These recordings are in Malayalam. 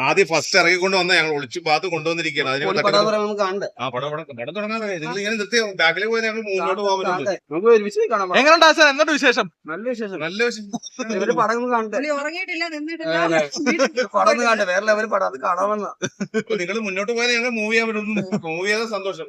ആദ്യം ഫസ്റ്റ് ഇറങ്ങിക്കൊണ്ട് വന്ന ഞങ്ങൾ ഒളിച്ചു ഭാഗത്ത് കൊണ്ടുവന്നിരിക്കുകയാണ്. അതിന് ആ പടം തുടങ്ങാതെ. നിങ്ങൾ ഇങ്ങനെ നിർത്തി ബാക്കിലേക്ക് പോയി ഞങ്ങൾ മുന്നോട്ട് പോകാൻ പറ്റും. എങ്ങനെയുണ്ട് എന്നിട്ട് വിശേഷം? നല്ല വിശേഷം. നല്ല വിശേഷം. നിങ്ങൾ മുന്നോട്ട് പോയാൽ ഞങ്ങൾ മൂവ് ചെയ്യാൻ പറ്റും. മൂവ് ചെയ്താൽ സന്തോഷം.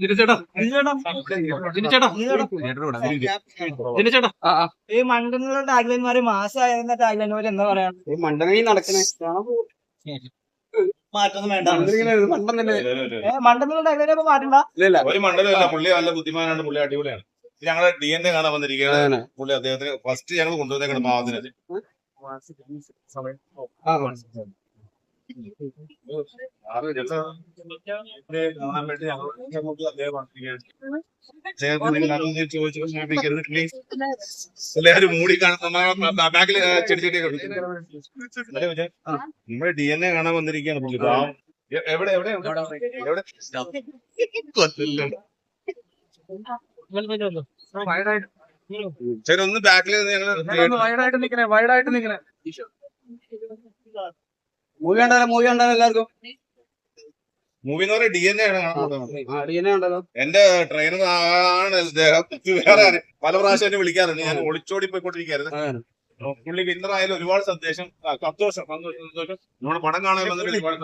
ജിനിച്ചേട്ടാ ജിനിച്ചേട്ടാ ഈ മണ്ഡലങ്ങളുടെ ടാഗ്ലൈൻമാര് മാസമായിരുന്ന ടാഗ്ലൈൻമാര് എന്താ പറയാ ഈ മണ്ടങ്ങി നടക്കണേ. മാറ്റൊന്നും വേണ്ട. മണ്ടൻ തന്നെ. ഇപ്പൊ മാറ്റണ്ട ഒരു മണ്ഡലമല്ല പുള്ളി നല്ല ബുദ്ധിമാനാണ് പുള്ളി അടിപൊളിയാണ്. ഇത് ഞങ്ങളെ ഡി എൻ എ കാണാൻ വന്നിരിക്കുകയാണ്. പുള്ളി അദ്ദേഹത്തിന് ഫസ്റ്റ് ഞങ്ങൾ കൊണ്ടുവന്നേക്കണം പാവത്തിന്. ആ കാണാൻ വേണ്ടി ഞങ്ങൾ ഞങ്ങൾക്ക് അദ്ദേഹം വന്നിരിക്കുകയാണ്. അദ്ദേഹത്തിന് നിങ്ങൾ അതൊന്നും ചോദിച്ചു ക്ഷമിക്കരുത് പ്ലീസ് എല്ലാവരും മൂടി കാണുന്ന ബാക്കിൽ ചെടി ചെടി നമ്മുടെ ഡി എൻ എ കാണാൻ വന്നിരിക്കുകയാണ് പുള്ളി. പാവം. എ- എവിടെ എവിടെ. ശരി ഒന്ന് ബാക്കിൽ വൈഡായിട്ട് നിക്കണേ വൈഡായിട്ട് നിക്കണേ മൂവി കണ്ടാലോ മൂവി കണ്ടാലോ എല്ലാവർക്കും? മൂവി എന്ന് പറയുന്നത് ഡി എൻ എ ആണ് എന്റെ ട്രെയിനർ ആണ് വേറെ? പല പ്രാവശ്യം എന്നെ വിളിക്കാറുണ്ട്. ഞാൻ ഒളിച്ചോടി പോയിക്കൊണ്ടിരിക്കുന്നത്. പുള്ളി വിന്നർ ആയാലും ഒരുപാട് സന്ദേശം സന്തോഷം സന്തോഷം സന്തോഷം. നമ്മുടെ പടം കാണാൻ വന്നിട്ട് ഒരുപാട്.